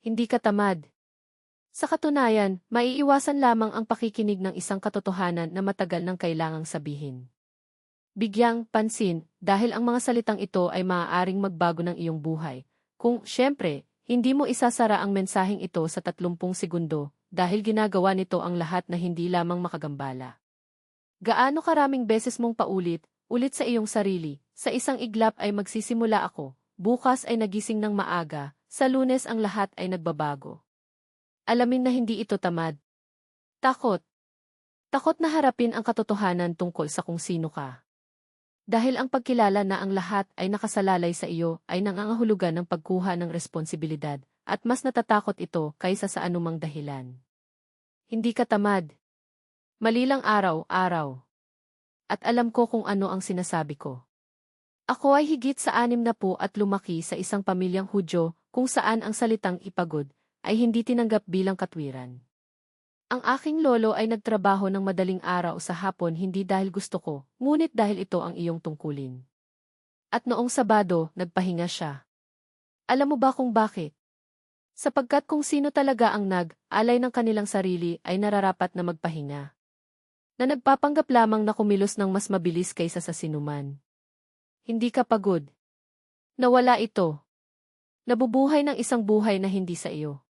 Hindi ka tamad. Sa katunayan, maiiwasan lamang ang pakikinig ng isang katotohanan na matagal nang kailangang sabihin. Bigyang pansin dahil ang mga salitang ito ay maaaring magbago ng iyong buhay. Kung, syempre, hindi mo isasara ang mensaheng ito sa 30 segundo dahil ginagawa nito ang lahat na hindi lamang makagambala. Gaano karaming beses mong paulit, ulit sa iyong sarili, sa isang iglap ay magsisimula ako, bukas ay nagising ng maaga, sa lunes ang lahat ay nagbabago. Alamin na hindi ito tamad. Takot. Takot na harapin ang katotohanan tungkol sa kung sino ka. Dahil ang pagkilala na ang lahat ay nakasalalay sa iyo ay nangangahulugan ng pagkuha ng responsibilidad, at mas natatakot ito kaysa sa anumang dahilan. Hindi ka tamad. Mali lang araw-araw. At alam ko kung ano ang sinasabi ko. Ako ay higit sa anim na po at lumaki sa isang pamilyang Hudyo kung saan ang salitang ipagod ay hindi tinanggap bilang katwiran. Ang aking lolo ay nagtrabaho ng madaling araw sa hapon hindi dahil gusto ko, ngunit dahil ito ang iyong tungkulin. At noong Sabado, nagpahinga siya. Alam mo ba kung bakit? Sapagkat kung sino talaga ang nag-alay ng kanilang sarili ay nararapat na magpahinga. Na nagpapanggap lamang na kumilos ng mas mabilis kaysa sa sinuman. Hindi ka pagod. Nawala ito. Nabubuhay ng isang buhay na hindi sa iyo.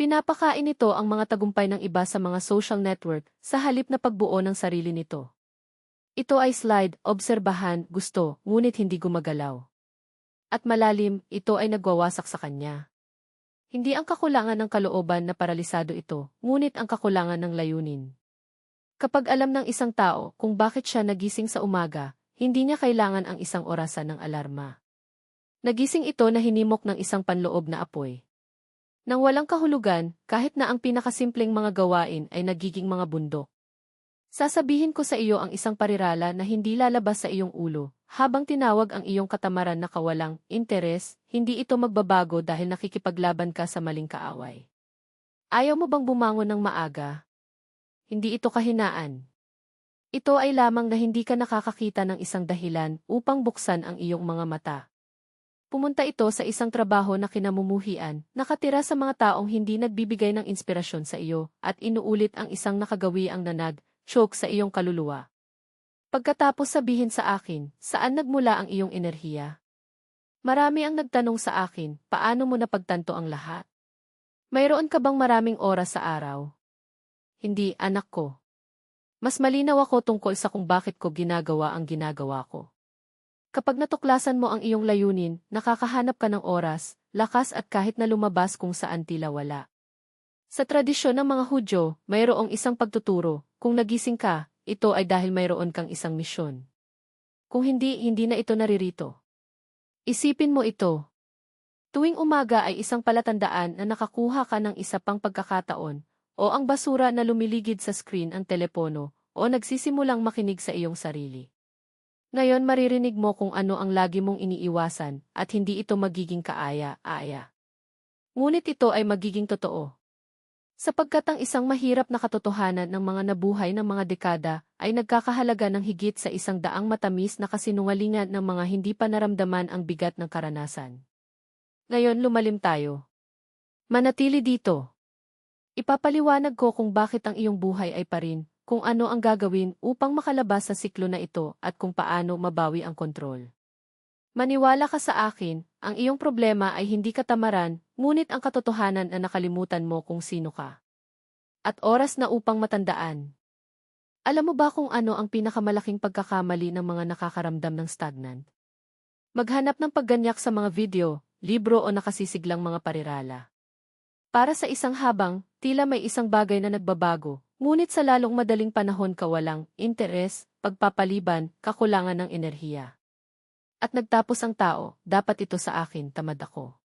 Pinapakain nito ang mga tagumpay ng iba sa mga social network sa halip na pagbuo ng sarili nito. Ito ay slide, obserbahan, gusto, ngunit hindi gumagalaw. At malalim, ito ay nagwawasak sa kanya. Hindi ang kakulangan ng kalooban na paralisado ito, ngunit ang kakulangan ng layunin. Kapag alam ng isang tao kung bakit siya nagising sa umaga, hindi niya kailangan ang isang orasan ng alarma. Nagising ito na hinimok ng isang panloob na apoy. Nang walang kahulugan, kahit na ang pinakasimpleng mga gawain ay nagiging mga bundok. Sasabihin ko sa iyo ang isang parirala na hindi lalabas sa iyong ulo, habang tinawag ang iyong katamaran na kawalang interes, hindi ito magbabago dahil nakikipaglaban ka sa maling kaaway. Ayaw mo bang bumangon ng maaga? Hindi ito kahinaan. Ito ay lamang na hindi ka nakakakita ng isang dahilan upang buksan ang iyong mga mata. Pumunta ito sa isang trabaho na kinamumuhian, nakatira sa mga taong hindi nagbibigay ng inspirasyon sa iyo, at inuulit ang isang nakagawi ang nanag, choke sa iyong kaluluwa. Pagkatapos sabihin sa akin, saan nagmula ang iyong enerhiya? Marami ang nagtanong sa akin, paano mo napagtanto ang lahat? Mayroon ka bang maraming oras sa araw? Hindi, anak ko. Mas malinaw ako tungkol sa kung bakit ko ginagawa ang ginagawa ko. Kapag natuklasan mo ang iyong layunin, nakakahanap ka ng oras, lakas at kahit na lumabas kung saan tila wala. Sa tradisyon ng mga Hudyo, mayroong isang pagtuturo, kung nagising ka, ito ay dahil mayroon kang isang misyon. Kung hindi, hindi na ito naririto. Isipin mo ito. Tuwing umaga ay isang palatandaan na nakakuha ka ng isa pang pagkakataon, o ang basura na lumiligid sa screen ang telepono, o nagsisimulang makinig sa iyong sarili. Ngayon maririnig mo kung ano ang lagi mong iniiwasan at hindi ito magiging kaaya-aya. Ngunit ito ay magiging totoo. Sapagkat ang isang mahirap na katotohanan ng mga nabuhay ng mga dekada ay nagkakahalaga ng higit sa isang daang matamis na kasinungalingan ng mga hindi pa naramdaman ang bigat ng karanasan. Ngayon lumalim tayo. Manatili dito. Ipapaliwanag ko kung bakit ang iyong buhay ay parin, kung ano ang gagawin upang makalabas sa siklo na ito at kung paano mabawi ang kontrol. Maniwala ka sa akin, ang iyong problema ay hindi katamaran, ngunit ang katotohanan na nakalimutan mo kung sino ka. At oras na upang matandaan. Alam mo ba kung ano ang pinakamalaking pagkakamali ng mga nakakaramdam ng stagnant? Maghanap ng pagganyak sa mga video, libro o nakasisiglang mga parirala. Para sa isang habang, tila may isang bagay na nagbabago, Ngunit sa lalong madaling panahon kawalang interes, pagpapaliban, kakulangan ng enerhiya. At nagtapos ang tao, dapat ito sa akin, tamad ako.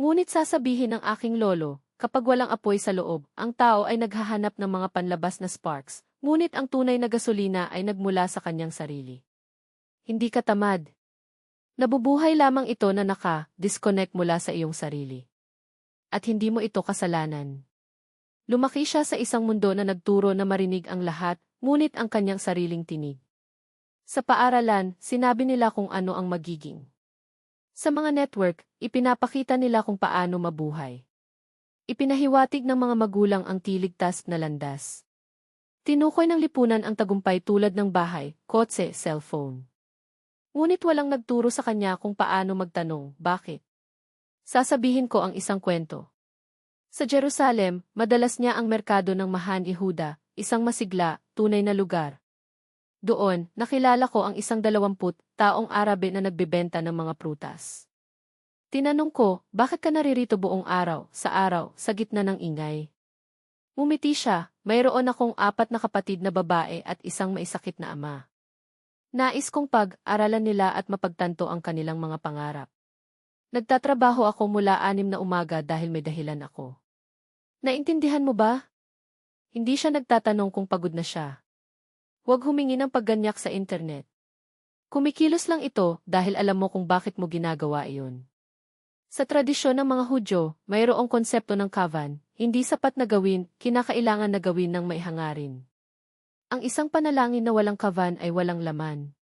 Ngunit sasabihin ng aking lolo, kapag walang apoy sa loob, ang tao ay naghahanap ng mga panlabas na sparks, ngunit ang tunay na gasolina ay nagmula sa kanyang sarili. Hindi ka tamad. Nabubuhay lamang ito na naka-disconnect mula sa iyong sarili. At hindi mo ito kasalanan. Lumaki siya sa isang mundo na nagturo na marinig ang lahat, ngunit ang kanyang sariling tinig. Sa paaralan, sinabi nila kung ano ang magiging. Sa mga network, ipinapakita nila kung paano mabuhay. Ipinahiwatig ng mga magulang ang tiligtas na landas. Tinukoy ng lipunan ang tagumpay tulad ng bahay, kotse, cellphone. Ngunit walang nagturo sa kanya kung paano magtanong, bakit? Sasabihin ko ang isang kwento. Sa Jerusalem, madalas niya ang merkado ng Mahan Yehuda, isang masigla, tunay na lugar. Doon, nakilala ko ang isang dalawamput taong Arabe na nagbebenta ng mga prutas. Tinanong ko, bakit ka naririto buong araw, sa araw, sa gitna ng ingay? Umiti siya, mayroon akong apat na kapatid na babae at isang maisakit na ama. Nais kong pag-aralan nila at mapagtanto ang kanilang mga pangarap. Nagtatrabaho ako mula anim na umaga dahil may dahilan ako. Naintindihan mo ba? Hindi siya nagtatanong kung pagod na siya. Huwag humingi ng pagganyak sa internet. Kumikilos lang ito dahil alam mo kung bakit mo ginagawa iyon. Sa tradisyon ng mga Hudyo, mayroong konsepto ng kavan, hindi sapat na gawin, kinakailangan na gawin ng may hangarin. Ang isang panalangin na walang kavan ay walang laman.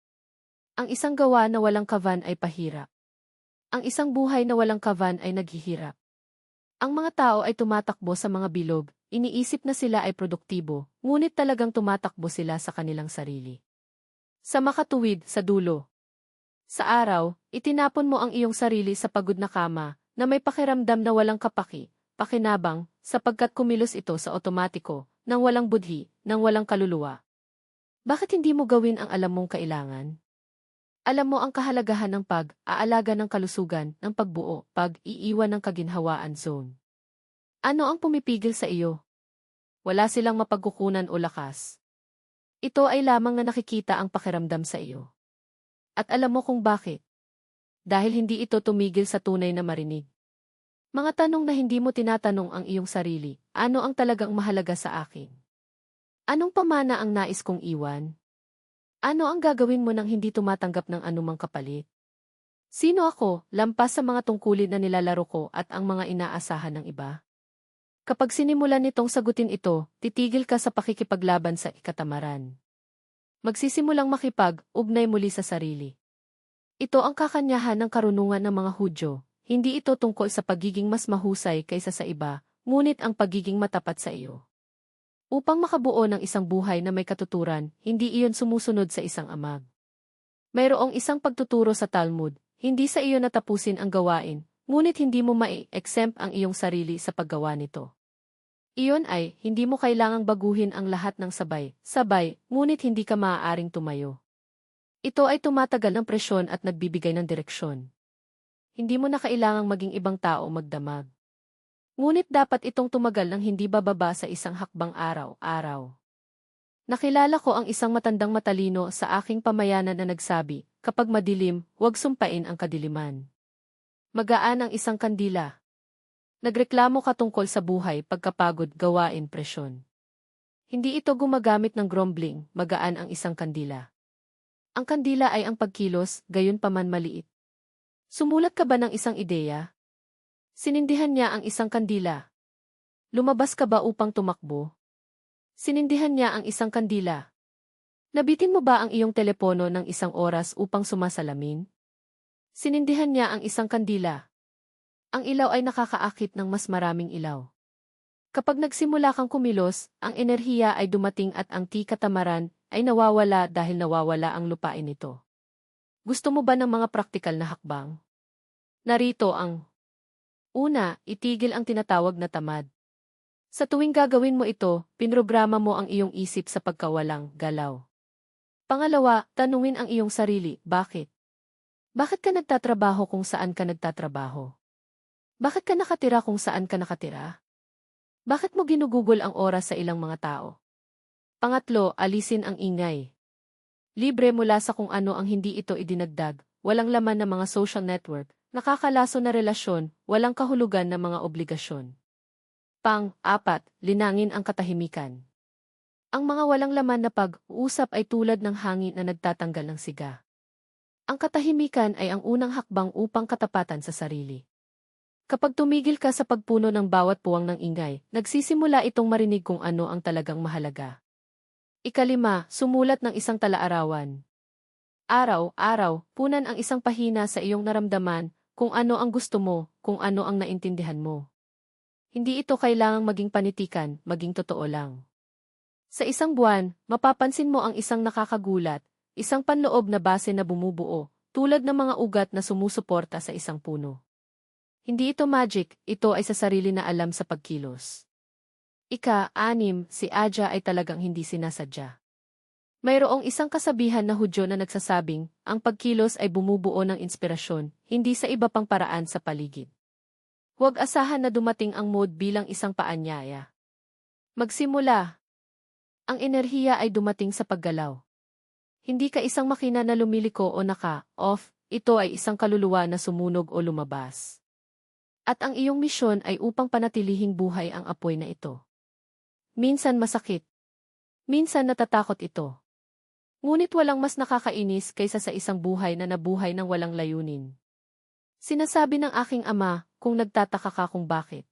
Ang isang gawa na walang kavan ay pahirap. Ang isang buhay na walang kavan ay naghihirap. Ang mga tao ay tumatakbo sa mga bilog, iniisip na sila ay produktibo, ngunit talagang tumatakbo sila sa kanilang sarili. Sa makatuwid, sa dulo. Sa araw, itinapon mo ang iyong sarili sa pagod na kama, na may pakiramdam na walang kapaki, pakinabang, sapagkat kumilos ito sa otomatiko, nang walang budhi, nang walang kaluluwa. Bakit hindi mo gawin ang alam mong kailangan? Alam mo ang kahalagahan ng pag-aalaga ng kalusugan, ng pagbuo, pag-iiwan ng kaginhawaan zone. Ano ang pumipigil sa iyo? Wala silang mapagkukunan o lakas. Ito ay lamang na nakikita ang pakiramdam sa iyo. At alam mo kung bakit. Dahil hindi ito tumigil sa tunay na marinig. Mga tanong na hindi mo tinatanong ang iyong sarili, ano ang talagang mahalaga sa akin? Anong pamana ang nais kong iwan? Ano ang gagawin mo nang hindi tumatanggap ng anumang kapalit? Sino ako, lampas sa mga tungkulin na nilalaro ko at ang mga inaasahan ng iba? Kapag sinimulan nitong sagutin ito, titigil ka sa pakikipaglaban sa ikatamaran. Magsisimulang makipag, ugnay muli sa sarili. Ito ang kakanyahan ng karunungan ng mga Hudyo, hindi ito tungkol sa pagiging mas mahusay kaysa sa iba, ngunit ang pagiging matapat sa iyo. Upang makabuo ng isang buhay na may katuturan, hindi iyon sumusunod sa isang amag. Mayroong isang pagtuturo sa Talmud, hindi sa iyo natapusin ang gawain, ngunit hindi mo mai-exempt ang iyong sarili sa paggawa nito. Iyon ay, hindi mo kailangang baguhin ang lahat ng sabay, sabay, ngunit hindi ka maaaring tumayo. Ito ay tumatagal ng presyon at nagbibigay ng direksyon. Hindi mo na kailangang maging ibang tao magdamag. Ngunit dapat itong tumagal ng hindi bababa sa isang hakbang araw-araw. Nakilala ko ang isang matandang matalino sa aking pamayanan na nagsabi, kapag madilim, huwag sumpain ang kadiliman. Magaan ang isang kandila. Nagreklamo ka tungkol sa buhay pagkapagod gawain presyon. Hindi ito gumagamit ng grumbling, magaan ang isang kandila. Ang kandila ay ang pagkilos, gayon paman maliit. Sumulat ka ba ng isang ideya? Sinindihan niya ang isang kandila. Lumabas ka ba upang tumakbo? Sinindihan niya ang isang kandila. Nabitin mo ba ang iyong telepono ng isang oras upang sumasalamin? Sinindihan niya ang isang kandila. Ang ilaw ay nakakaakit ng mas maraming ilaw. Kapag nagsimula kang kumilos, ang enerhiya ay dumating at ang ti katamaran ay nawawala dahil nawawala ang lupain nito. Gusto mo ba ng mga praktikal na hakbang? Narito ang Una, itigil ang tinatawag na tamad. Sa tuwing gagawin mo ito, pinrograma mo ang iyong isip sa pagkawalang galaw. Pangalawa, tanungin ang iyong sarili, bakit? Bakit ka nagtatrabaho kung saan ka nagtatrabaho? Bakit ka nakatira kung saan ka nakatira? Bakit mo ginugugol ang oras sa ilang mga tao? Pangatlo, alisin ang ingay. Libre mula sa kung ano ang hindi ito idinagdag, walang laman ng mga social network, Nakakalaso na relasyon, walang kahulugan na mga obligasyon. Pang-apat, linangin ang katahimikan. Ang mga walang laman na pag-uusap ay tulad ng hangin na nagtatanggal ng siga. Ang katahimikan ay ang unang hakbang upang katapatan sa sarili. Kapag tumigil ka sa pagpuno ng bawat puwang ng ingay, nagsisimula itong marinig kung ano ang talagang mahalaga. Ikalima, sumulat ng isang talaarawan. Araw-araw, punan ang isang pahina sa iyong naramdaman, kung ano ang gusto mo, kung ano ang naintindihan mo. Hindi ito kailangang maging panitikan, maging totoo lang. Sa isang buwan, mapapansin mo ang isang nakakagulat, isang panloob na base na bumubuo, tulad ng mga ugat na sumusuporta sa isang puno. Hindi ito magic, ito ay sa sarili na alam sa pagkilos. Ika, anim, si Aja ay talagang hindi sinasadya. Mayroong isang kasabihan na Hudyo na nagsasabing, ang pagkilos ay bumubuo ng inspirasyon, hindi sa iba pang paraan sa paligid. Huwag asahan na dumating ang mood bilang isang paanyaya. Magsimula. Ang enerhiya ay dumating sa paggalaw. Hindi ka isang makina na lumiliko o naka-off, ito ay isang kaluluwa na sumunog o lumabas. At ang iyong misyon ay upang panatilihing buhay ang apoy na ito. Minsan masakit. Minsan natatakot ito. Ngunit walang mas nakakainis kaysa sa isang buhay na nabuhay ng walang layunin. Sinasabi ng aking ama kung nagtataka ka kung bakit.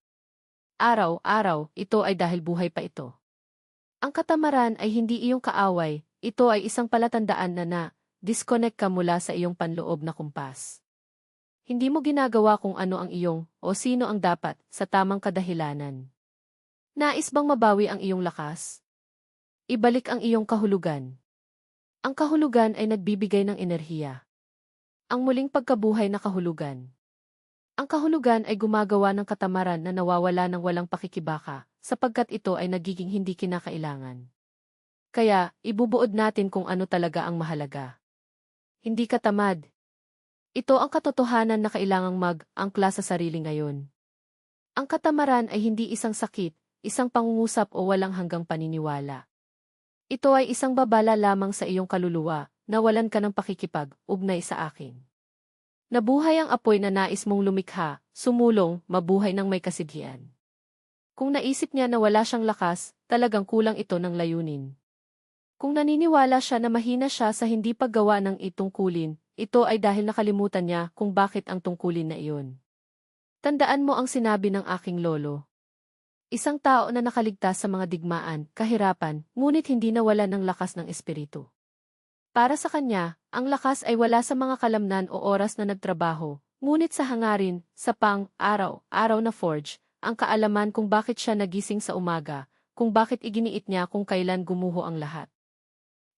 Araw-araw, ito ay dahil buhay pa ito. Ang katamaran ay hindi iyong kaaway, ito ay isang palatandaan na na, disconnect ka mula sa iyong panloob na kumpas. Hindi mo ginagawa kung ano ang iyong o sino ang dapat sa tamang kadahilanan. Nais bang mabawi ang iyong lakas? Ibalik ang iyong kahulugan. Ang kahulugan ay nagbibigay ng enerhiya. Ang muling pagkabuhay na kahulugan. Ang kahulugan ay gumagawa ng katamaran na nawawala ng walang pakikibaka, sapagkat ito ay nagiging hindi kinakailangan. Kaya, ibubuod natin kung ano talaga ang mahalaga. Hindi ka tamad. Ito ang katotohanan na kailangang mag-angkla sa sarili ngayon. Ang katamaran ay hindi isang sakit, isang pangungusap o walang hanggang paniniwala. Ito ay isang babala lamang sa iyong kaluluwa, na walan ka ng pakikipag, ugnay sa akin. Nabuhay ang apoy na nais mong lumikha, sumulong, mabuhay ng may kasidhian. Kung naisip niya na wala siyang lakas, talagang kulang ito ng layunin. Kung naniniwala siya na mahina siya sa hindi paggawa ng itungkulin, ito ay dahil nakalimutan niya kung bakit ang tungkulin na iyon. Tandaan mo ang sinabi ng aking lolo. Isang tao na nakaligtas sa mga digmaan, kahirapan, ngunit hindi nawala ng lakas ng espiritu. Para sa kanya, ang lakas ay wala sa mga kalamnan o oras na nagtrabaho, ngunit sa hangarin, sa pang, araw, araw na forge, ang kaalaman kung bakit siya nagising sa umaga, kung bakit iginiit niya kung kailan gumuho ang lahat.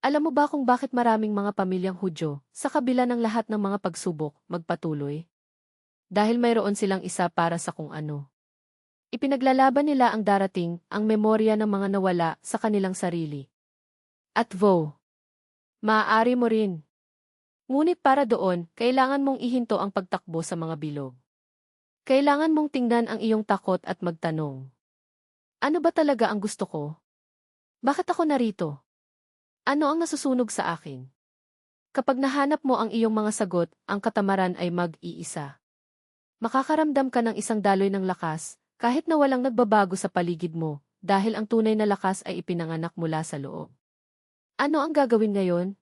Alam mo ba kung bakit maraming mga pamilyang Hudyo, sa kabila ng lahat ng mga pagsubok, magpatuloy? Dahil mayroon silang isa para sa kung ano. Ipinaglalaban nila ang darating, ang memorya ng mga nawala sa kanilang sarili. At Vo, maaari mo rin. Ngunit para doon, kailangan mong ihinto ang pagtakbo sa mga bilog. Kailangan mong tingnan ang iyong takot at magtanong. Ano ba talaga ang gusto ko? Bakit ako narito? Ano ang nasusunog sa akin? Kapag nahanap mo ang iyong mga sagot, ang katamaran ay mag-iisa. Makakaramdam ka ng isang daloy ng lakas, kahit na walang nagbabago sa paligid mo, dahil ang tunay na lakas ay ipinanganak mula sa loob. Ano ang gagawin ngayon?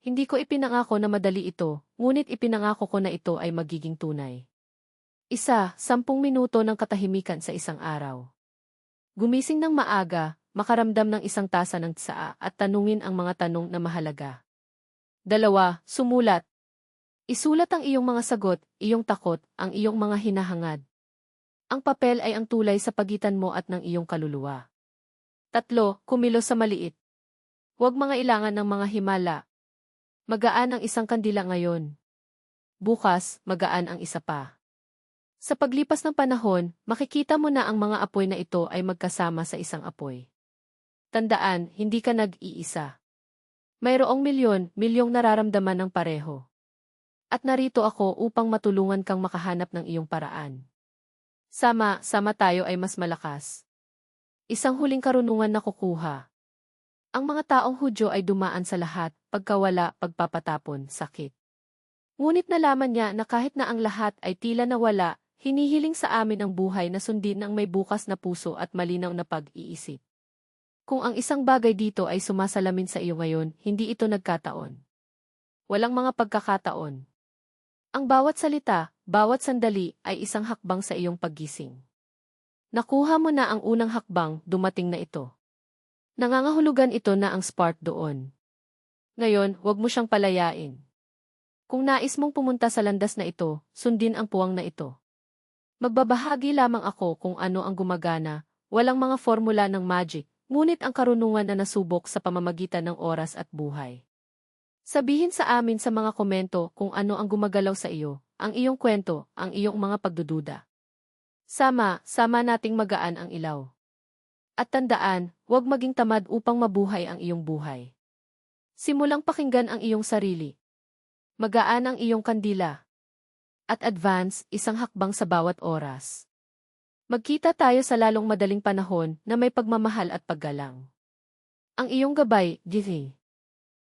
Hindi ko ipinangako na madali ito, ngunit ipinangako ko na ito ay magiging tunay. Isa, sampung minuto ng katahimikan sa isang araw. Gumising ng maaga, makaramdam ng isang tasa ng tsaa at tanungin ang mga tanong na mahalaga. Dalawa, sumulat. Isulat ang iyong mga sagot, iyong takot, ang iyong mga hinahangad. Ang papel ay ang tulay sa pagitan mo at ng iyong kaluluwa. Tatlo, kumilos sa maliit. Huwag mga ilangan ng mga himala. Magaan ang isang kandila ngayon. Bukas, magaan ang isa pa. Sa paglipas ng panahon, makikita mo na ang mga apoy na ito ay magkasama sa isang apoy. Tandaan, hindi ka nag-iisa. Mayroong milyon, milyong nararamdaman ng pareho. At narito ako upang matulungan kang makahanap ng iyong paraan. Sama, sama tayo ay mas malakas. Isang huling karunungan na kukuha. Ang mga taong Hudyo ay dumaan sa lahat, pagkawala, pagpapatapon, sakit. Ngunit nalaman niya na kahit na ang lahat ay tila nawala, hinihiling sa amin ang buhay na sundin ng may bukas na puso at malinaw na pag-iisip. Kung ang isang bagay dito ay sumasalamin sa iyo ngayon, hindi ito nagkataon. Walang mga pagkakataon. Ang bawat salita, bawat sandali ay isang hakbang sa iyong paggising. Nakuha mo na ang unang hakbang, dumating na ito. Nangangahulugan ito na ang spark doon. Ngayon, huwag mo siyang palayain. Kung nais mong pumunta sa landas na ito, sundin ang puwang na ito. Magbabahagi lamang ako kung ano ang gumagana, walang mga formula ng magic, ngunit ang karunungan na nasubok sa pamamagitan ng oras at buhay. Sabihin sa amin sa mga komento kung ano ang gumagalaw sa iyo, ang iyong kwento, ang iyong mga pagdududa. Sama, sama nating magaan ang ilaw. At tandaan, huwag maging tamad upang mabuhay ang iyong buhay. Simulang pakinggan ang iyong sarili. Magaan ang iyong kandila. At advance, isang hakbang sa bawat oras. Magkita tayo sa lalong madaling panahon na may pagmamahal at paggalang. Ang iyong gabay, Githy.